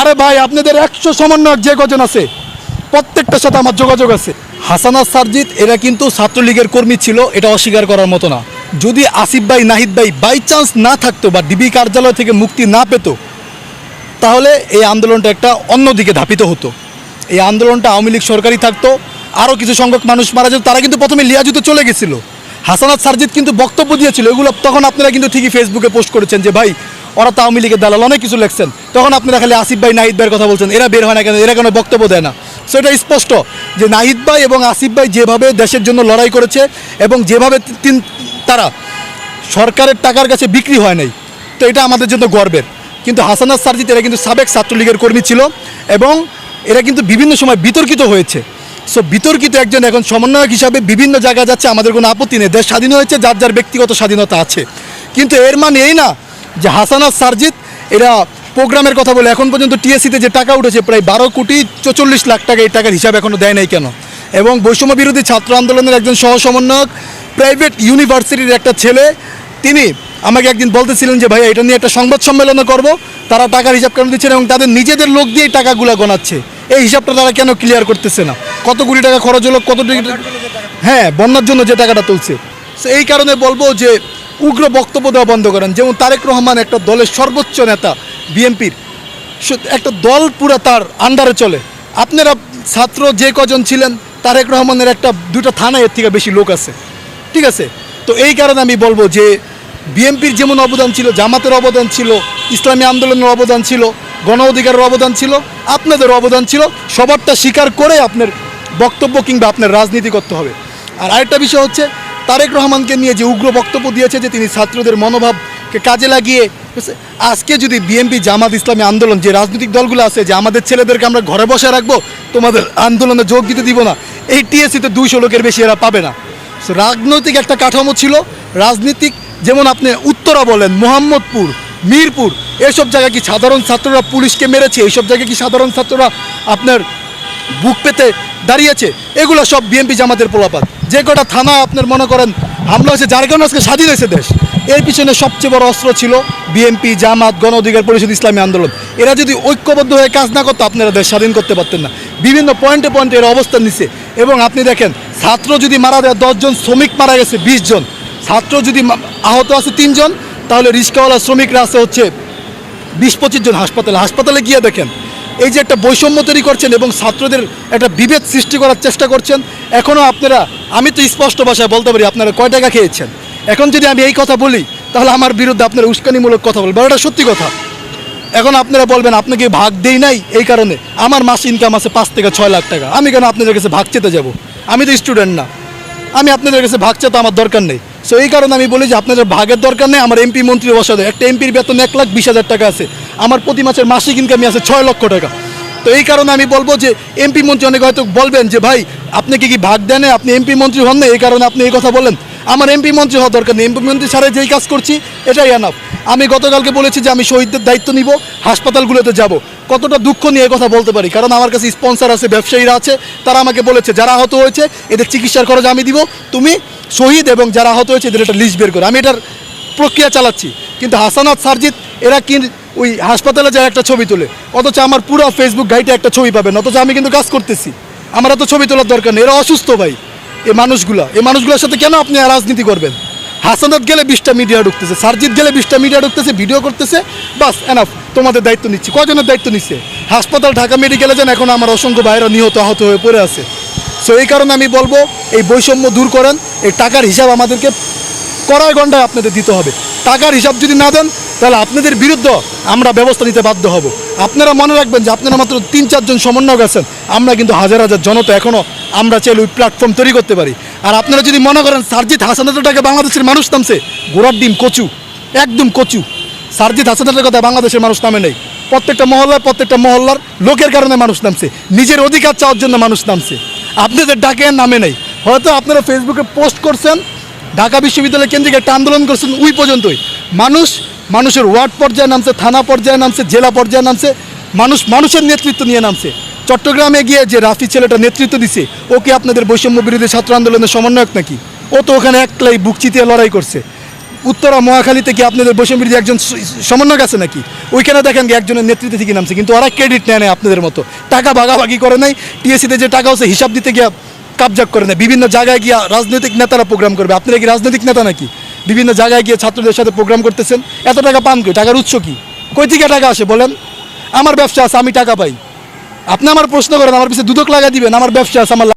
আরে ভাই, আপনাদের একশো সমন্বয়ক যে কজন আছে? প্রত্যেকটার সাথে আমার যোগাযোগ আছে। হাসানা সারজিৎ, এরা কিন্তু ছাত্রলীগের কর্মী ছিল, এটা অস্বীকার করার মতো না। যদি আসিফ ভাই, নাহিদ ভাই বাই চান্স না থাকতো বা ডিবি কার্যালয় থেকে মুক্তি না পেতো, তাহলে এই আন্দোলনটা একটা অন্যদিকে ধাপিত হতো। এই আন্দোলনটা আওয়ামী লীগ সরকারি থাকতো আরও কিছু সংখ্যক মানুষ মারা যেত, তারা কিন্তু প্রথমে লিয়াজুতে চলে গেছিল। হাসানাত সারজিৎ কিন্তু বক্তব্য দিয়েছিল, এগুলো তখন আপনারা কিন্তু ঠিকই ফেসবুকে পোস্ট করেছেন যে, ভাই ওরা তো আওয়ামী লীগের দালাল, অনেক কিছু লেখছেন। তখন আপনারা খালি আসিফ ভাই, নাহিদ ভাইয়ের কথা বলছেন। এরা বের হয় না কেন? এরা কেন বক্তব্য দেয় না? সো এটা স্পষ্ট যে নাহিদ ভাই এবং আসিফ ভাই যেভাবে দেশের জন্য লড়াই করেছে এবং যেভাবে তিন তারা সরকারের টাকার কাছে বিক্রি হয় নাই, তো এটা আমাদের জন্য গর্বের। কিন্তু হাসানাত সারজিৎ এরা কিন্তু সাবেক ছাত্রলীগের কর্মী ছিল এবং এরা কিন্তু বিভিন্ন সময় বিতর্কিত হয়েছে। সো বিতর্কিত একজন এখন সমন্বয়ক হিসাবে বিভিন্ন জায়গায় যাচ্ছে, আমাদের কোনো আপত্তি নেই। দেশ স্বাধীন হয়েছে, যার যার ব্যক্তিগত স্বাধীনতা আছে। কিন্তু এর মানে এই না যে হাসানাত সারজিৎ, এরা প্রোগ্রামের কথা বলে, এখন পর্যন্ত টিএসসিতে যে টাকা উঠেছে, প্রায় বারো কোটি চৌচল্লিশ লাখ টাকা এই টাকার হিসাব এখনও দেয় নাই কেন? এবং বৈষম্য বিরোধী ছাত্র আন্দোলনের একজন সহ সমন্বয়ক প্রাইভেট ইউনিভার্সিটির একটা ছেলে, তিনি আমাকে একদিন বলতেছিলেন যে ভাই এটা নিয়ে একটা সংবাদ সম্মেলন করব, তারা টাকার হিসাব কেন দিচ্ছেন এবং তাদের নিজেদের লোক দিয়ে টাকাগুলো গোনাচ্ছে। এই হিসাবটা তারা কেন ক্লিয়ার করতেছে না? কত কোটি টাকা খরচ হলো, কত হ্যাঁ বন্যার জন্য যে টাকাটা তুলছে। So, এই কারণে বলব যে উগ্র বক্তব্য দেওয়া বন্ধ করেন। যেমন তারেক রহমান একটা দলের সর্বোচ্চ নেতা, বিএনপির। একটা দল পুরা তার আন্ডারে চলে। আপনারা ছাত্র যে কজন ছিলেন, তারেক রহমানের একটা দুটো থানায় এর থেকে বেশি লোক আছে। ঠিক আছে? তো এই কারণে আমি বলব যে, বিএনপির যেমন অবদান ছিল, জামাতের অবদান ছিল, ইসলামী আন্দোলনের অবদান ছিল, গণ অধিকারের অবদান ছিল, আপনাদের অবদান ছিল, সবারটা স্বীকার করে আপনার বক্তব্য কিংবা আপনার রাজনীতি করতে হবে। আর আরেকটা বিষয় হচ্ছে তারেক রহমানকে নিয়ে যে উগ্র বক্তব্য দিয়েছে যে তিনি ছাত্রদের মনোভাবকে কাজে লাগিয়ে, আজকে যদি বিএনপি জামাত ইসলামী আন্দোলন, যে রাজনৈতিক দলগুলো আছে, যে আমাদের ছেলেদেরকে আমরা ঘরে বসে রাখব, তোমাদের আন্দোলনে যোগ দিতে দিব না। এই টিএসসিতে দুইশো লোকের বেশি এরা পাবে না। রাজনৈতিক একটা কাঠামো ছিল, রাজনীতিক যেমন আপনি উত্তরা বলেন, মোহাম্মদপুর, মিরপুর, এসব জায়গায় কি সাধারণ ছাত্ররা পুলিশকে মেরেছে? এইসব জায়গায় কি সাধারণ ছাত্ররা আপনার বুক পেতে দাঁড়িয়েছে। এগুলো সব বিএনপি জামাতের পোলাপাত। যে কটা থানা আপনার মনে করেন হামলা হয়েছে, যার কারণে আজকে স্বাধীন হয়েছে দেশ। এর পিছনে সবচেয়ে বড় অস্ত্র ছিল বিএনপি, জামাত, গণ অধিকার পরিষদ, ইসলামী আন্দোলন। এরা যদি ঐক্যবদ্ধ হয়ে কাজ না করতো, আপনারা দেশ স্বাধীন করতে পারতেন না। বিভিন্ন পয়েন্টে পয়েন্টে এরা অবস্থান নিচ্ছে এবং আপনি দেখেন, ছাত্র যদি মারা যায় দশজন শ্রমিক মারা গেছে, বিশ জন। ছাত্র যদি আহত আছে তিনজন, তাহলে রিক্সাওয়ালা শ্রমিকরা আছে হচ্ছে বিশ পঁচিশ জন হাসপাতালে। হাসপাতালে গিয়ে দেখেন এই যে একটা বৈষম্য তৈরি করছেন এবং ছাত্রদের একটা বিভেদ সৃষ্টি করার চেষ্টা করছেন এখনও আপনারা, আমি তো স্পষ্ট ভাষায় বলতে পারি, আপনারা কয় টাকা খেয়েছেন? এখন যদি আমি এই কথা বলি, তাহলে আমার বিরুদ্ধে আপনারা উস্কানিমূলক কথা বলবেন। এটা সত্যি কথা। এখন আপনারা বলবেন, আপনাকে ভাগ দেই নাই? এই কারণে আমার মাস ইনকাম আছে পাঁচ থেকে ছয় লাখ টাকা। আমি কেন আপনাদের কাছে ভাগ চেতে যাব? আমি তো স্টুডেন্ট না। আমি আপনাদের কাছে ভাগ চেতে আমার দরকার নেই। সো এই কারণে আমি বলি যে আপনাদের ভাগের দরকার নেই, আমার এমপি মন্ত্রী বসাতে। একটা এমপির বেতন এক লাখ বিশ হাজার টাকা আছে। আমার প্রতি মাসের মাসিক ইনকামই আছে ছয় লক্ষ টাকা। তো এই কারণে আমি বলব যে এমপি মন্ত্রী অনেক হয়তো বলবেন যে, ভাই, আপনি কি কি ভাগ দেন আপনি এমপি মন্ত্রী হন না এই কারণে আপনি এই কথা বলেন। আমার এমপি মন্ত্রী হওয়া দরকার নেই। এমপি মন্ত্রী ছাড়া যেই কাজ করছি, এটাই এনাফ আমি গতকালকে বলেছি যে আমি শহীদদের দায়িত্ব নিব, হাসপাতালগুলোতে যাব। কতটা দুঃখ নিয়ে কথা বলতে পারি, কারণ আমার কাছে স্পন্সর আছে, ব্যবসায়ীরা আছে, তারা আমাকে বলেছে, যারা আহত হয়েছে, এদের চিকিৎসার খরচ আমি দিব। তুমি শহীদ এবং যারা আহত হয়েছে, এদের একটা লিস্ট বের করে। আমি এটার প্রক্রিয়া চালাচ্ছি। কিন্তু হাসানাত সারজিৎ এরা কি ওই হাসপাতালে যায় একটা ছবি তোলে? অথচ আমার পুরো ফেসবুক গাইটে একটা ছবি পাবেন, অথচ আমি কিন্তু কাজ করতেছি। আমার তো ছবি তোলার দরকার নেই। এরা অসুস্থ ভাই। এই মানুষগুলা এই মানুষগুলোর সাথে কেন আপনি রাজনীতি করবেন? হাসানাত গেলে বিশটা মিডিয়া ঢুকতেছে সারজিৎ গেলে বিশটা মিডিয়া ঢুকতেছে ভিডিও করতেছে, বাস এনাফ তোমাদের দায়িত্ব নিচ্ছি। কজনের দায়িত্ব নিচ্ছে হাসপাতাল, ঢাকা মেডিকেলে যান এখন আমার অসংখ্য ভাইরা নিহত, আহত হয়ে পড়ে আছে। সো এই কারণে আমি বলব, এই বৈষম্য দূর করেন, এই টাকার হিসাব আমাদেরকে কড়াই গন্ডায় আপনাদের দিতে হবে। টাকার হিসাব যদি না দেন, তাহলে আপনাদের বিরুদ্ধে আমরা ব্যবস্থা নিতে বাধ্য হব। আপনারা মনে রাখবেন যে আপনারা মাত্র তিন চারজন সমন্বয়ক আছেন, আমরা কিন্তু হাজার হাজার জনতা এখনও আমরা চাইলে ওই প্ল্যাটফর্ম তৈরি করতে পারি। আর আপনারা যদি মনে করেন সারজিৎ হাসানাতটাকে বাংলাদেশের মানুষ নামছে, গোড়ার ডিম কচু, একদম কচু। সারজিৎ হাসানাতের কথা বাংলাদেশের মানুষ নামে নেই। প্রত্যেকটা মহল্লায় প্রত্যেকটা মহল্লার লোকের কারণে মানুষ নামছে। নিজের অধিকার চাওয়ার জন্য মানুষ নামছে। আপনাদের ডাকে নামে নেই। হয়তো আপনারা ফেসবুকে পোস্ট করছেন, ঢাকা বিশ্ববিদ্যালয় কেন্দ্রিক একটা আন্দোলন করছেন ওই পর্যন্তই। মানুষ, মানুষের ওয়ার্ড পর্যায়ে নামছে, থানা পর্যায়ে নামছে, জেলা পর্যায়ে নামছে, মানুষ মানুষের নেতৃত্ব নিয়ে নামছে। চট্টগ্রামে গিয়ে যে রাফি ছেলেটা নেতৃত্ব দিছে, ও কি আপনাদের বৈষম্য বিরোধী ছাত্র আন্দোলনের সমন্বয়ক নাকি? ও তো ওখানে একলাই বুক চিতিয়ে লড়াই করছে। উত্তরা মহাখালীতে কি আপনাদের বৈষম্য বিরোধী একজন সমন্বয়ক আছে নাকি? ওইখানে দেখেন একজনের নেতৃত্বে থেকে নামছে, কিন্তু ওরা ক্রেডিট নেয় না আপনাদের মতো। টাকা ভাগাভাগি করে নাই টিএসসিতে যে টাকা হচ্ছে, হিসাব দিতে গিয়ে কাবজাক করে নেয়। বিভিন্ন জায়গায় গিয়ে রাজনৈতিক নেতারা প্রোগ্রাম করবে। আপনারা কি রাজনৈতিক নেতা নাকি? বিভিন্ন জায়গায় গিয়ে ছাত্রদের সাথে প্রোগ্রাম করতেছেন। এত টাকা পান কই? টাকার উৎস কি? কই থেকে টাকা আসে বলেন? আমার ব্যবসা আছে, আমি টাকা পাই। আপনি আমার প্রশ্ন করেন আমার পিছিয়ে দুদক লাগা দিবেন আমার ব্যবসা আছে আমার